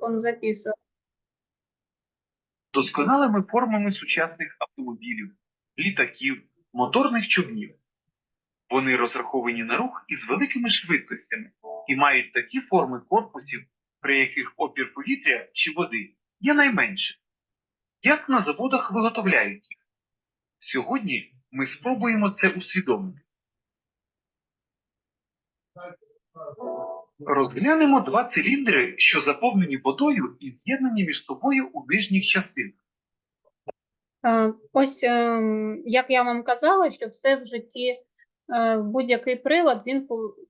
Он записывал. досконалими формами сучасних автомобілів, літаків, моторних човнів. Вони розраховані на рух із великими швидкостями і мають такі форми корпусів, при яких опір повітря чи води є найменше. Як на заводах виготовляють їх? Сьогодні ми спробуємо це усвідомити. Розглянемо два циліндри, що заповнені водою і з'єднані між собою у нижніх частинах. Е, Ось, ем, як я вам казала, що все в житті, е, будь-який прилад, він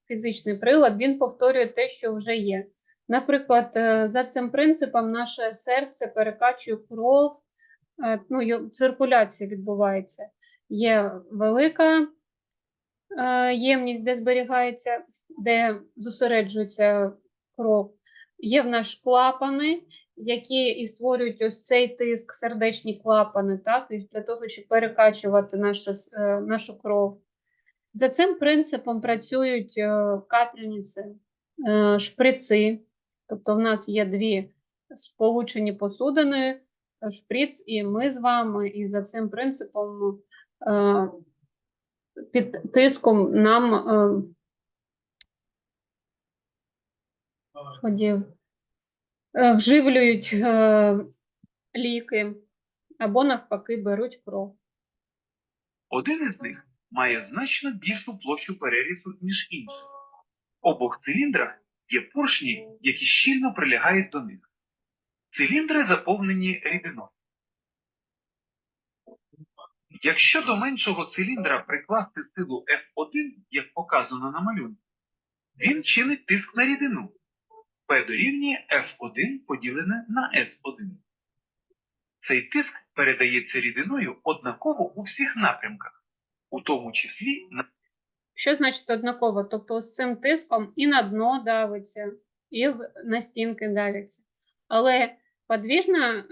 фізичний прилад, він повторює те, що вже є. Наприклад, е, за цим принципом наше серце перекачує кров, е, ну, циркуляція відбувається. Є велика е, ємність, де зберігається, де зосереджується кров. Є в нас клапани, які і створюють ось цей тиск, сердечні клапани, так, і для того, щоб перекачувати нашу, е, нашу кров. За цим принципом працюють е, капельниці, е, шприци. Тобто в нас є дві сполучені посудини, шприц і ми з вами, і за цим принципом під тиском нам е, ходів, е, вживлюють е, ліки або навпаки беруть кров. Один із них має значно більшу площу перерізу, ніж інший. В обох циліндрах є поршні, які щільно прилягають до них. Циліндри заповнені рідиною. Якщо до меншого циліндра прикласти силу F1, як показано на малюнку, він чинить тиск на рідину. P дорівнює F1 поділене на S1. Цей тиск передається рідиною однаково у всіх напрямках, у тому числі на Що значить однаково? Тобто з цим тиском і на дно давиться, і на стінки давиться. Але подвіжна е,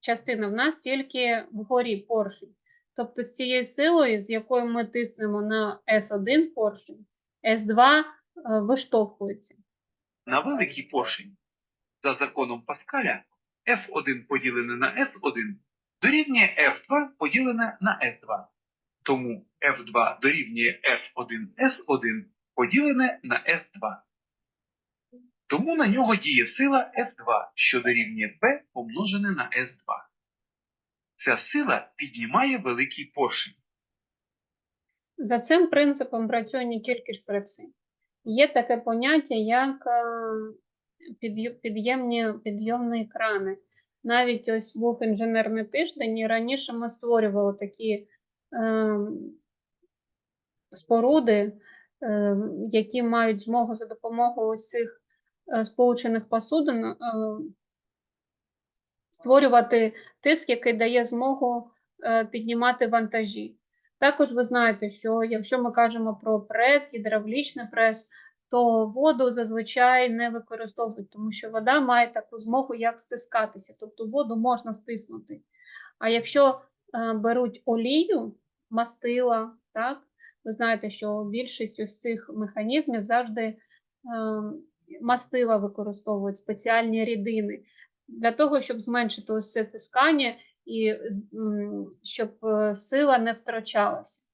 частина в нас тільки вгорі поршень. Тобто з цією силою, з якою ми тиснемо на S1 поршень, S2 е, виштовхується. На великий поршень. За законом Паскаля F1 поділене на S1 дорівнює F2 поділене на S2. Тому F2 дорівнює F1 S1 поділене на S2. Тому на нього діє сила F2, що дорівнює P помножене на S2. Ця сила піднімає великий поршень. За цим принципом працює не тільки шприци. Є таке поняття, як е, під'ємні підйомні крани. Навіть ось був інженерний тиждень, і раніше ми створювали такі е, споруди, е, які мають змогу за допомогою ось цих е, сполучених посудин е, створювати тиск, який дає змогу е, піднімати вантажі. Також ви знаєте, що якщо ми кажемо про прес, гідравлічний прес, то воду зазвичай не використовують, тому що вода має таку змогу, як стискатися, тобто воду можна стиснути. А якщо е, беруть олію, мастила, так, ви знаєте, що більшість ось цих механізмів завжди е, мастила використовують спеціальні рідини для того, щоб зменшити ось це тискання і щоб е, сила не втрачалася.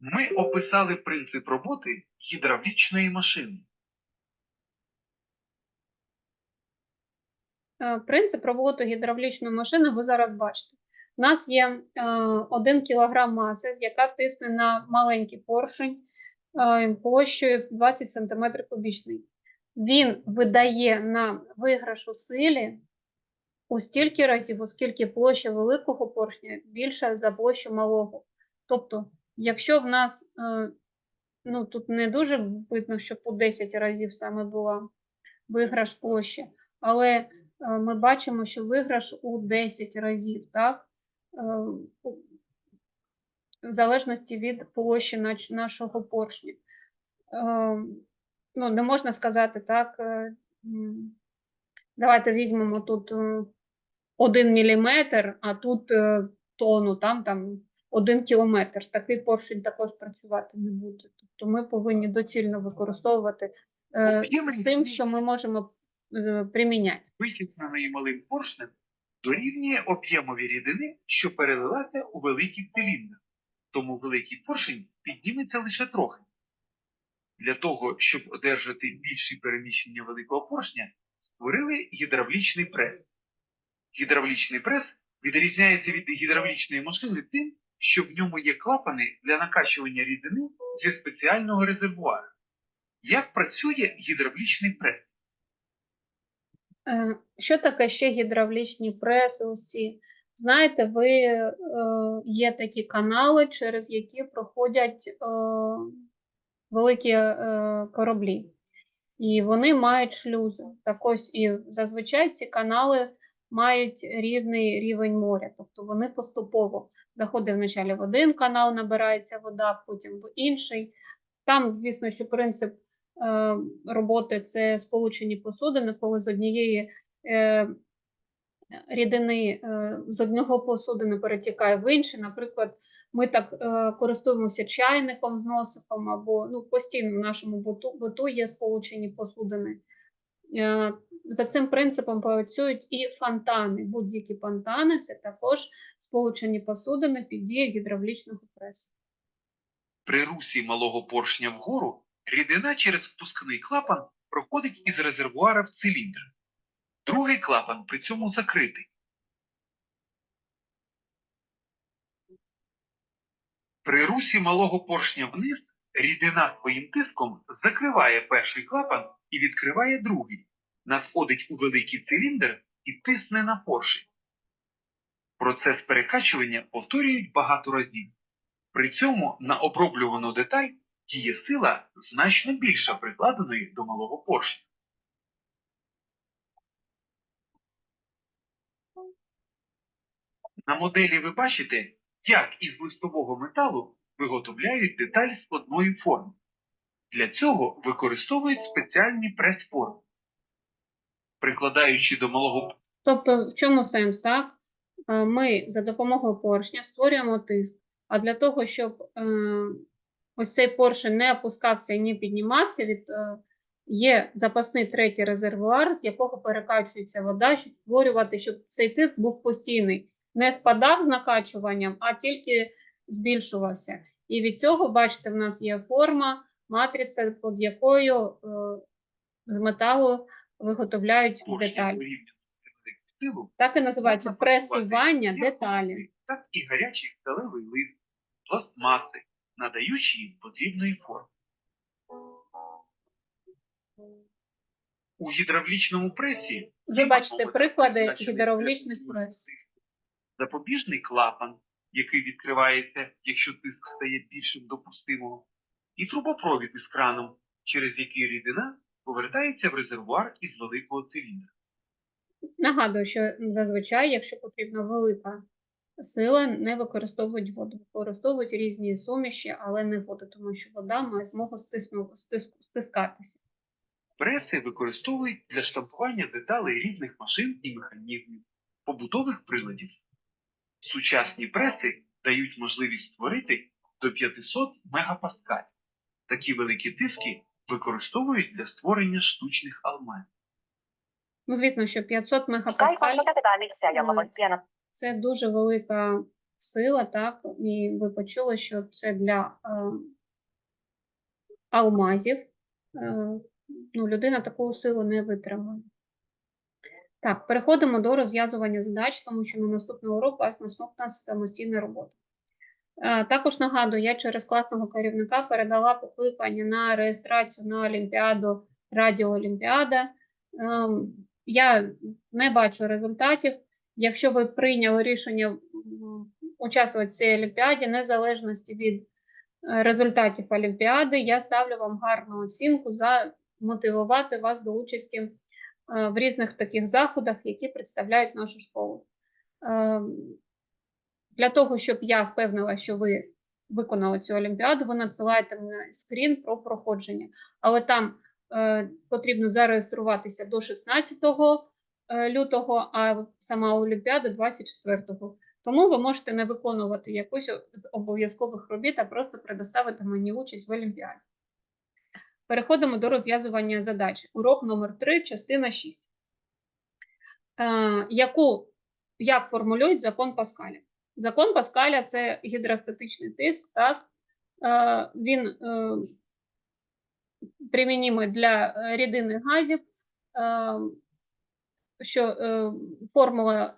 Ми описали принцип роботи гідравлічної машини. Е, Принцип роботи гідравлічної машини ви зараз бачите. У нас є е, 1 кг маси, яка тисне на маленький поршень е, площею 20 см кубічний. Він видає нам виграш у силі у стільки разів, оскільки площа великого поршня більша за площу малого. Тобто, якщо в нас, е, ну тут не дуже видно, щоб у 10 разів саме була виграш площі, але е, ми бачимо, що виграш у 10 разів, так? Е, В залежності від площі нашого поршня. Ну, не можна сказати так. Давайте візьмемо тут 1 міліметр, а тут е, тонну, там, там 1 кілометр. Такий поршень також працювати не буде. Тобто ми повинні доцільно використовувати е, з тим, що ми можемо е, приміняти. витісненої малим поршнем, дорівнює об'ємові рідини, що перелилася у великий циліндр. Тому великий поршень підніметься лише трохи. Для того, щоб одержати більші переміщення великого поршня, створили гідравлічний прес. Гідравлічний прес відрізняється від гідравлічної машини тим, що в ньому є клапани для накачування рідини зі спеціального резервуара. Як працює гідравлічний прес? Е, Що таке ще гідравлічні преси? Усі? Знаєте, ви е, є такі канали, через які проходять е, великі е, кораблі, і вони мають шлюзи. Так ось і зазвичай ці канали мають рівний рівень моря, тобто вони поступово заходить вначалі в один канал, набирається вода, потім в інший. Там, звісно, що принцип е, роботи це сполучені посудини, коли з однієї е, рідини е, з одного посудини перетікає в інший. Наприклад, ми так е, користуємося чайником з носиком, або ну, постійно в нашому буту, буту є сполучені посудини. Е, За цим принципом працюють і фонтани. Будь-які фонтани це також сполучені посудини під дією гідравлічного пресу. При русі малого поршня вгору рідина через впускний клапан проходить із резервуара в циліндр. Другий клапан при цьому закритий. При русі малого поршня вниз рідина своїм тиском закриває перший клапан і відкриває другий, надходить у великий циліндр і тисне на поршень. Процес перекачування повторюють багато разів. При цьому на оброблювану деталь діє сила значно більша прикладеної до малого поршня. На моделі ви бачите, як із листового металу виготовляють деталь складної форми. Для цього використовують спеціальні прес-форми. Прикладаючи до малого Тобто, в чому сенс, так? Е, Ми за допомогою поршня створюємо тиск, а для того, щоб е, ось цей поршень не опускався і не піднімався, від, е, є запасний третій резервуар, з якого перекачується вода, щоб створювати, щоб цей тиск був постійний, не спадав з накачуванням, а тільки збільшувався. І від цього, бачите, в нас є форма, матриця, під якою е, з металу виготовляють силу, Так і називається пресування деталі. так і гарячий сталевий лист, пластмаси, надаючи їм потрібної форми. У гідравлічному пресі Ви бачите приклади гідравлічних прес. запобіжний клапан, який відкривається, якщо тиск стає більшим допустимого, і трубопровід із краном, через який рідина повертається в резервуар із великого циліндра. Нагадую, що зазвичай, якщо потрібна велика сила, не використовують воду, використовують різні суміші, але не воду, тому що вода має змогу стисну, стис- стискатися. Преси використовують для штампування деталей різних машин і механізмів, побутових приладів. Сучасні преси дають можливість створити до 500 мегапаскаль. Такі великі тиски використовують для створення штучних алмазів. Ну, звісно, що 500 Mikä мегапаскаль це дуже велика сила, так? І ви почули, що це для е, алмазів. Е, ну, людина таку силу не витримує. Так, переходимо до розв'язування задач, тому що на наступний урок у вас наступна самостійна робота. Е, також нагадую, я через класного керівника передала покликання на реєстрацію на Олімпіаду Радіо Олімпіада. Ем, я не бачу результатів. Якщо ви прийняли рішення участвувати в цій олімпіаді, незалежності від е, результатів олімпіади, я ставлю вам гарну оцінку за мотивувати вас до участі е, в різних таких заходах, які представляють нашу школу. Для того, щоб я впевнила, що ви виконали цю олімпіаду, ви надсилаєте мені скрін про проходження. Але там е, потрібно зареєструватися до 16 е, лютого, а сама Олімпіада 24-го. Тому ви можете не виконувати якусь з обов'язкових робіт, а просто предоставити мені участь в Олімпіаді. Переходимо до розв'язування задач. Урок номер 3, частина 6. Е, яку, як формулюють закон Паскаля? Закон Паскаля це гідростатичний тиск, так? Е, він е, примінімий для рідинних газів, е, що формула,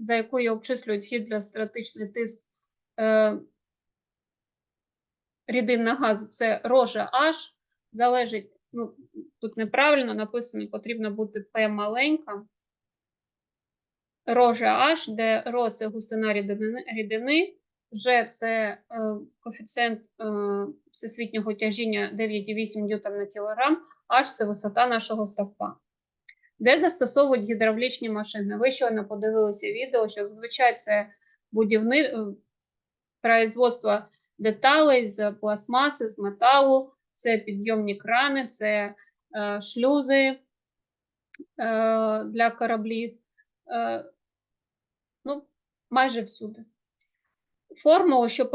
за якою обчислюють гідростатичний тиск е, рідин на газ, це рожа H, залежить, ну, тут неправильно написано, потрібно бути P маленька. Рожа H, де ро це густина рідини, G це е, коефіцієнт е, всесвітнього тяжіння 9,8 ньютон на кілограм, H це висота нашого стовпа. Де застосовують гідравлічні машини? Ви щойно подивилися відео, що зазвичай це будівни... е, производство деталей з пластмаси, з металу, це підйомні крани, це е, шлюзи е, для кораблів. Е, ну, майже всюди. Формулу, що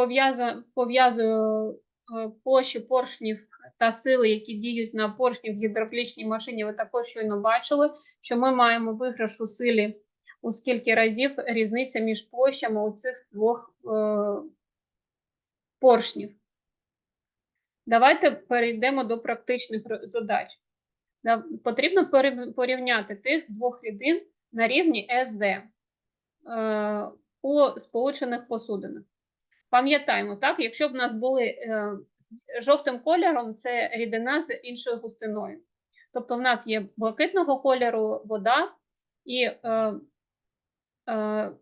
пов'язує е, площі поршнів та сили, які діють на поршні в гідравлічній машині, ви також щойно бачили, що ми маємо виграш у силі у скільки разів різниця між площами у цих двох е, поршнів. Давайте перейдемо до практичних задач. Потрібно порівняти тиск двох рідин на рівні СД у сполучених посудинах. Пам'ятаємо, так, якщо б у нас були е, жовтим кольором, це рідина з іншою густиною. Тобто в нас є блакитного кольору вода і е, е, е,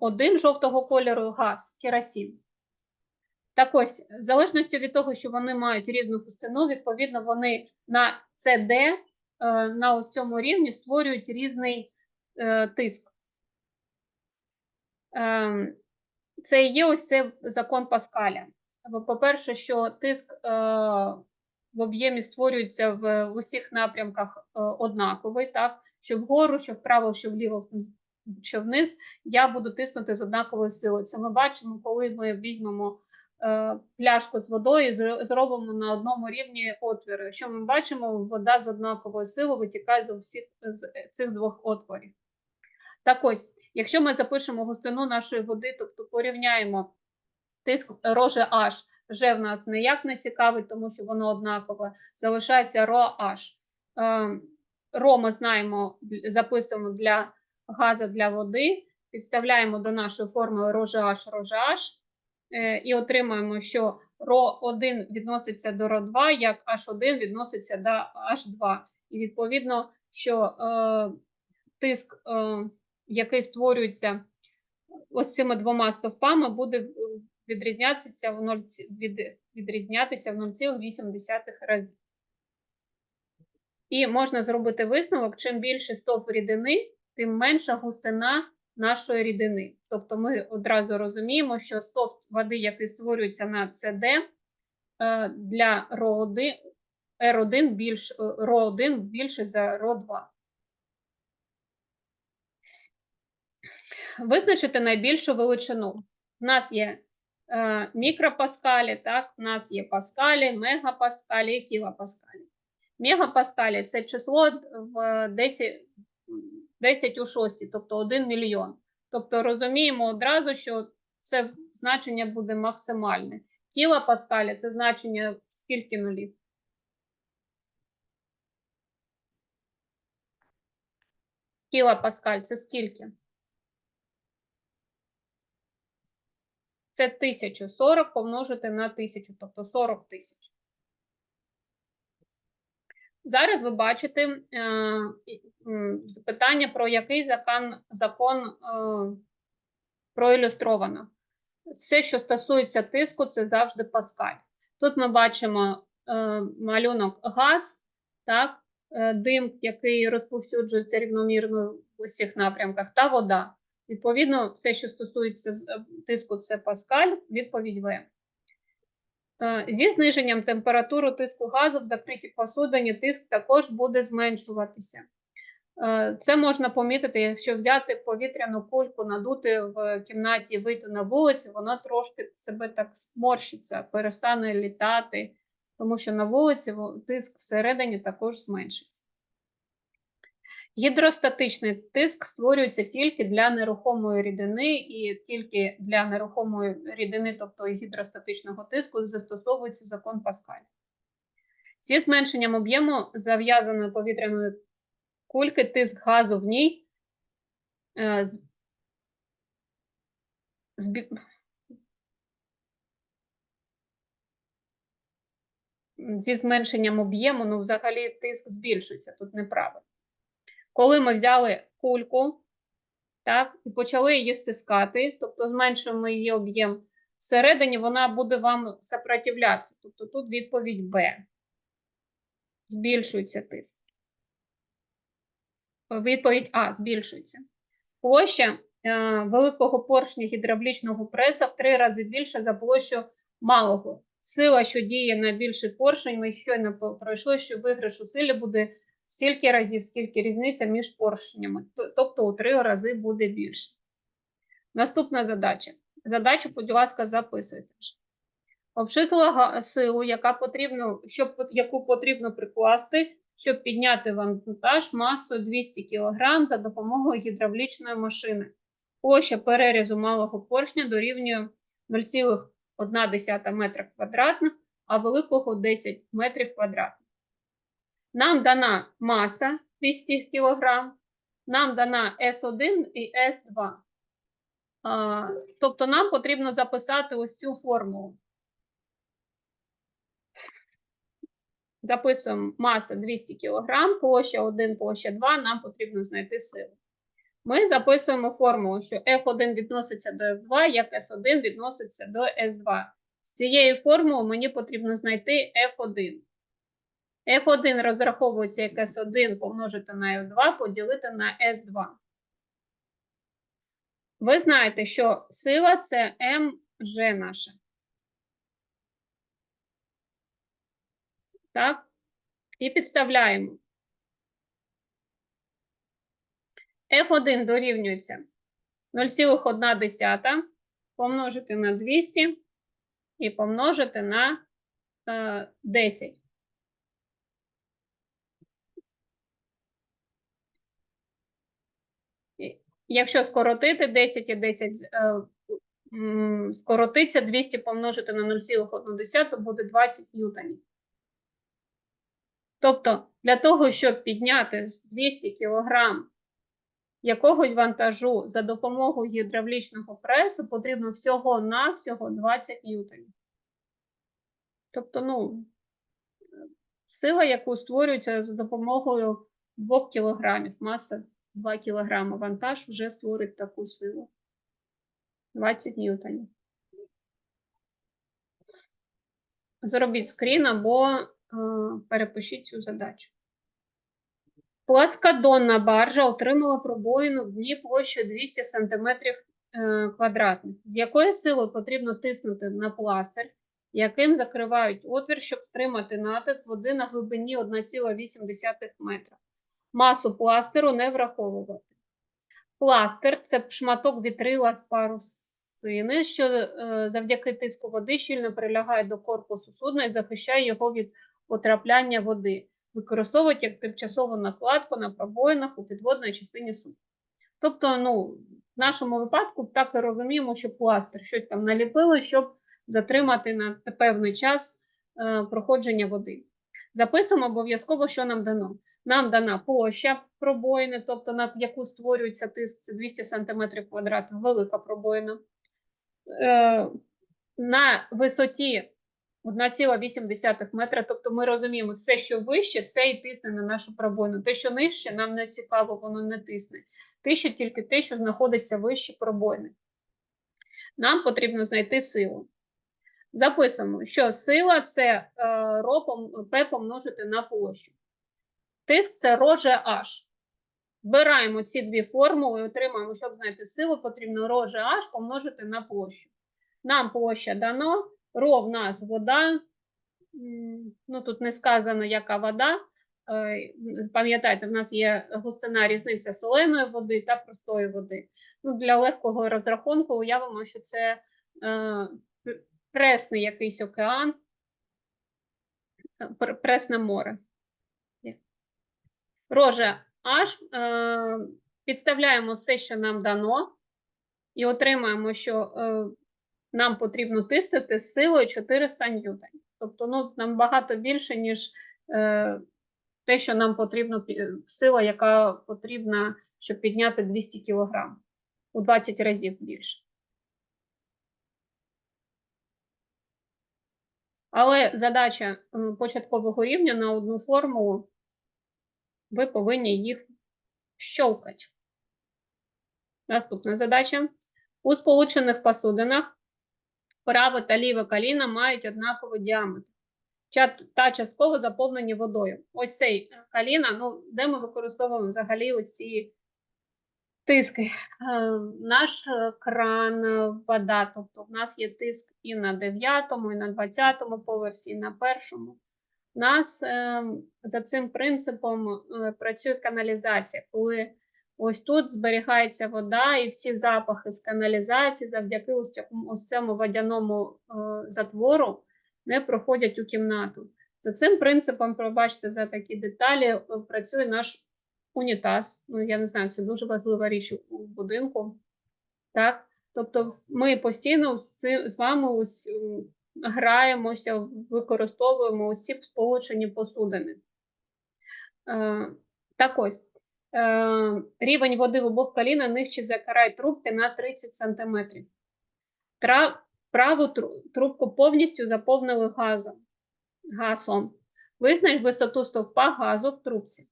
один жовтого кольору газ, керосин. Так ось, в залежності від того, що вони мають різну густину, відповідно, вони на CD е, на ось цьому рівні створюють різний е, тиск. Ем, Це і є ось цей закон Паскаля. По-перше, що тиск е, в об'ємі створюється в, усіх напрямках е, однаковий, так? Що вгору, що вправо, що вліво, що вниз, я буду тиснути з однаковою силою. Це ми бачимо, коли ми візьмемо е, пляшку з водою, зро- зробимо на одному рівні отвіри. Що ми бачимо, вода з однаковою силою витікає з усіх з цих двох отворів. Так ось, якщо ми запишемо густину нашої води, тобто порівняємо тиск роже H, вже в нас ніяк не цікавить, тому що воно однакове, залишається ро H. Е, Ро ми знаємо, записуємо для газу для води, підставляємо до нашої формули роже H, роже H, е, і отримаємо, що ро1 відноситься до ро2, як H1 відноситься до H2. І відповідно, що е, тиск, е, який створюється ось цими двома стовпами, буде е, відрізнятися в 0, від, відрізнятися в 0,8 разів. І можна зробити висновок, чим більше стовп рідини, тим менша густина нашої рідини. Тобто ми одразу розуміємо, що стовп води, який створюється на CD, е, для РО1, R1 більш, е, РО1 більше за РО2. Визначити найбільшу величину. У нас є е, мікропаскалі, так, у нас є паскалі, мегапаскалі і кілопаскалі. Мегапаскалі це число в 10, 10 у 6, тобто 1 мільйон. Тобто розуміємо одразу, що це значення буде максимальне. Кілопаскалі це значення скільки нулів? Кілопаскаль це скільки? Це 1000. 40 помножити на 1000, тобто 40 тисяч. Зараз ви бачите е, і, про який закон, закон е, проілюстровано. Все, що стосується тиску, це завжди паскаль. Тут ми бачимо е, малюнок газ, так, дим, який розповсюджується рівномірно в усіх напрямках, та вода. Відповідно, все, що стосується е, тиску, це паскаль, відповідь В. Е, Зі зниженням температури тиску газу в закритій посудині тиск також буде зменшуватися. Е, Це можна помітити, якщо взяти повітряну кульку, надути в кімнаті, вийти на вулицю, вона трошки себе так сморщиться, перестане літати тому що на вулиці тиск всередині також зменшиться. Гідростатичний тиск створюється тільки для нерухомої рідини, і тільки для нерухомої рідини, тобто гідростатичного тиску, застосовується закон Паскаля. Зі зменшенням об'єму зав'язаної повітряної кульки тиск газу в ній е, збі- зі зменшенням об'єму, ну, взагалі тиск збільшується, тут неправильно. Коли ми взяли кульку, так, і почали її стискати, тобто зменшуємо її об'єм всередині, вона буде вам сопротивлятися. Тобто тут відповідь Б. Збільшується тиск. Відповідь А збільшується. Площа е, великого поршня гідравлічного преса в три рази більша за площу малого. Сила, що діє на більший поршень, ми щойно пройшли, що виграш у силі буде стільки разів, скільки різниця між поршнями. Тобто у три рази буде більше. Наступна задача. Задачу, будь ласка, записуйте. Обчислила силу, яка потрібно, щоб, яку потрібно прикласти, щоб підняти вантаж масою 200 кг за допомогою гідравлічної машини. Площа перерізу малого поршня дорівнює 0,1 метра квадратних, а великого 10 метрів квадратних. Нам дана маса 200 кг, нам дана С1 і С2. Тобто нам потрібно записати ось цю формулу. Записуємо маса 200 кг, площа 1, площа 2, нам потрібно знайти силу. Ми записуємо формулу, що F1 відноситься до F2, як S1 відноситься до S2. З цієї формули мені потрібно знайти F1. F1 розраховується як S1 помножити на F2, поділити на S2. Ви знаєте, що сила це mg наша. Так? І підставляємо. F1 дорівнюється 0,1 помножити на 200 і помножити на е, 10. І Якщо скоротити 10 і 10 з- е, скоротиться, 200 помножити на 0,1 буде 20 ньютонів. Тобто, для того, щоб підняти 200 кг якогось вантажу за допомогою гідравлічного пресу, потрібно всього-навсього 20 ньютонів. Тобто, ну, сила, яку створюється за допомогою 2 кг, маса 2 кг, вантаж вже створить таку силу. 20 ньютонів. Зробіть скрін або е, перепишіть цю задачу. Пласкодонна баржа отримала пробоїну в дні площею 200 см квадратних. З якою силою потрібно тиснути на пластир, яким закривають отвір, щоб стримати натиск води на глибині 1,8 метра. Масу пластиру не враховувати. Пластир це шматок вітрила з парусини, що е, завдяки тиску води щільно прилягає до корпусу судна і захищає його від потрапляння води. Використовують як тимчасову накладку на пробоїнах у підводній частині судна. Тобто, ну, в нашому випадку так і розуміємо, що пластир щось там наліпили, щоб затримати на певний час е, проходження води. Записуємо обов'язково, що нам дано. Нам дана площа пробоїни, тобто на яку створюється тиск, це 200 см квадратних, велика пробоїна. Е, на висоті 1,8 метра, тобто ми розуміємо, все, що вище, це і тисне на нашу пробоїну. Те, що нижче, нам не цікаво, воно не тисне. Тише тільки те, що знаходиться вище пробоїни. Нам потрібно знайти силу. Записуємо, що сила це е, ро пом- P помножити на площу. Тиск це ро GH. Збираємо ці дві формули і отримаємо, щоб знайти силу, потрібно ро GH помножити на площу. Нам площа дано, ро в нас вода. Ну, тут не сказано, яка вода. Е, Пам'ятайте, в нас є густина різниця соленої води та простої води. Ну, для легкого розрахунку уявимо, що це е, пресний якийсь океан. Пресне море. Роже H, е, підставляємо все, що нам дано, і отримаємо, що е, нам потрібно тиснути з силою 400 ньютон. Тобто, ну, нам багато більше, ніж е, те, що нам потрібно, сила, яка потрібна, щоб підняти 200 кг. У 20 разів більше. Але задача початкового рівня на одну формулу, ви повинні їх щелкати. Наступна задача. У сполучених посудинах праве та ліве коліна мають однаковий діаметр та частково заповнені водою. Ось цей коліна, ну, де ми використовуємо взагалі ось ці тиски. Е, Наш кран, вода, тобто в нас є тиск і на 9, і на 20 поверсі, і на першому. Нас е, за цим принципом е, працює каналізація, коли ось тут зберігається вода, і всі запахи з каналізації завдяки ось ось цьому водяному е, затвору не проходять у кімнату. За цим принципом, пробачте за такі деталі, е, працює наш унітаз. Ну, я не знаю, це дуже важлива річ у- будинку. Так? Тобто, ми постійно з, ци- з вами ось, граємося, використовуємо ось ці сполучені посудини. Е, так ось. Е, рівень води в обох коліна нижче за край трубки на 30 см. Праву трубку повністю заповнили газом. газом. Визнач висоту стовпа газу в трубці.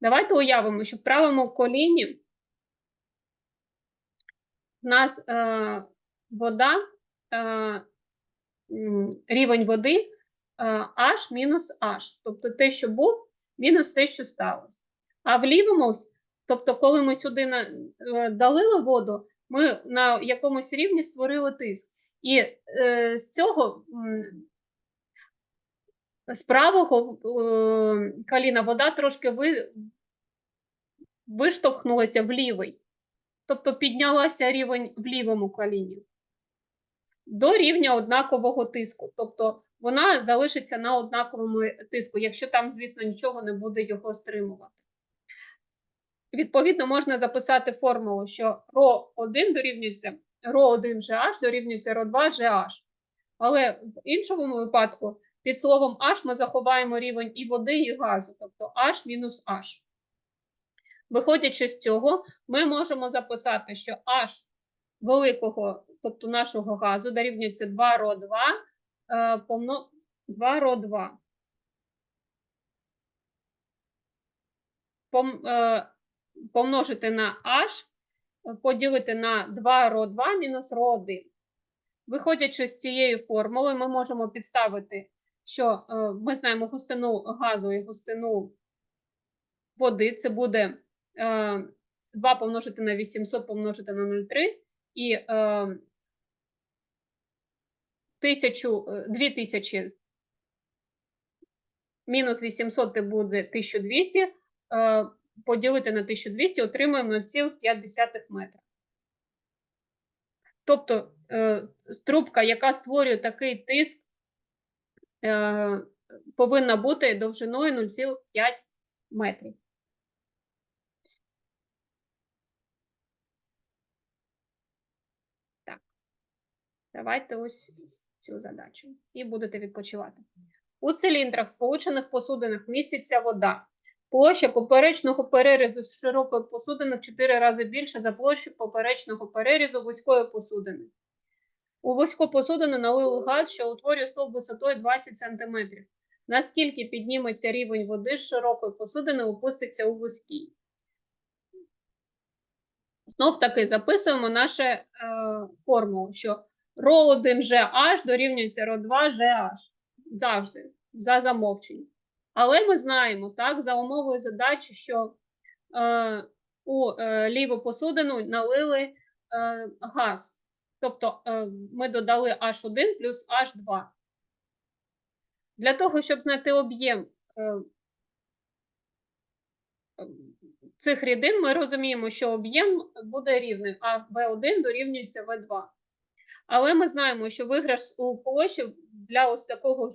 Давайте уявимо, що в правому коліні в нас е, вода, е, рівень води е, H мінус H. Тобто те, що був, мінус те, що сталося. А в лівому, тобто, коли ми сюди е, долили воду, ми на якомусь рівні створили тиск. І е, з цього з правого коліна вода трошки ви, виштовхнулася в лівий, тобто піднялася рівень в лівому коліні до рівня однакового тиску. Тобто вона залишиться на однаковому тиску, якщо там, звісно, нічого не буде його стримувати. Відповідно, можна записати формулу, що РО1 дорівнюється РО1GH дорівнюється РО2GH. Але в іншому випадку під словом H ми заховаємо рівень і води, і газу, тобто H мінус H. Виходячи з цього, ми можемо записати, що H великого, тобто нашого газу, дорівнюється 2 ро 2 е, помно... 2 ро 2. Пом... Е, помножити на H, е, поділити на 2 ро 2 мінус ро 1. Виходячи з цієї формули, ми можемо підставити, що ми знаємо густину газу і густину води. Це буде е, 2 помножити на 800 помножити на 0,3 і е, 1000, е, 2000 мінус 800 це буде 1200, е, поділити на 1200 отримаємо 0,5 метра. Тобто е, трубка, яка створює такий тиск, е, повинна бути довжиною 0,5 метрів. Так. Давайте ось цю задачу. І будете відпочивати. У циліндрах, сполучених посудинах, міститься вода. Площа поперечного перерізу з широкої посудини в 4 рази більша за площу поперечного перерізу вузької посудини. У вузьку посудину налили газ, що утворює стовп висотою 20 см. Наскільки підніметься рівень води з широкої посудини, опуститься у вузькій. Знов таки записуємо нашу е, формулу, що ρ1GH дорівнюється ρ2GH. Завжди, за замовченням. Але ми знаємо, так, за умовою задачі, що е, у е, ліву посудину налили е, газ. Тобто е, ми додали H1 плюс H2. Для того, щоб знайти об'єм е, цих рідин, ми розуміємо, що об'єм буде рівним, а V1 дорівнюється V2. Але ми знаємо, що виграш у площі для ось такого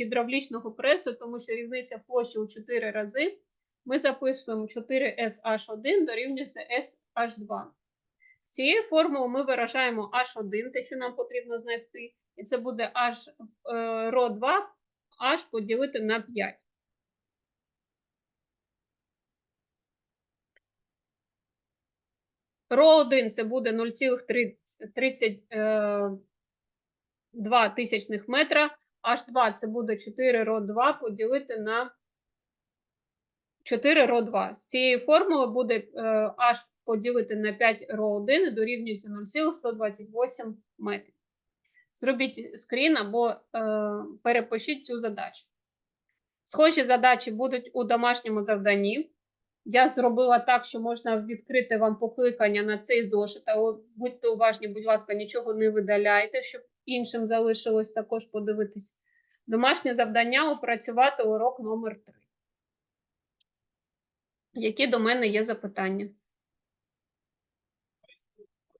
гідравлічного пресу, тому що різниця площі у 4 рази. Ми записуємо 4SH1 дорівнюється SH2. З цієї формули ми виражаємо H1, те, що нам потрібно знайти, і це буде H е, ро 2 H поділити на 5. Ро 1 це буде 0,32 тисячних метра, H2 це буде 4 ро 2 поділити на 4 ро 2. З цієї формули буде е, H поділити на 5 ро 1 і дорівнюється 0,128 метрів. Зробіть скрін або е, перепишіть цю задачу. Схожі задачі будуть у домашньому завданні. Я зробила так, що можна відкрити вам покликання на цей зошит. Але будьте уважні, будь ласка, нічого не видаляйте, щоб іншим залишилось також подивитись. Домашнє завдання опрацювати урок номер 3. Які до мене є запитання?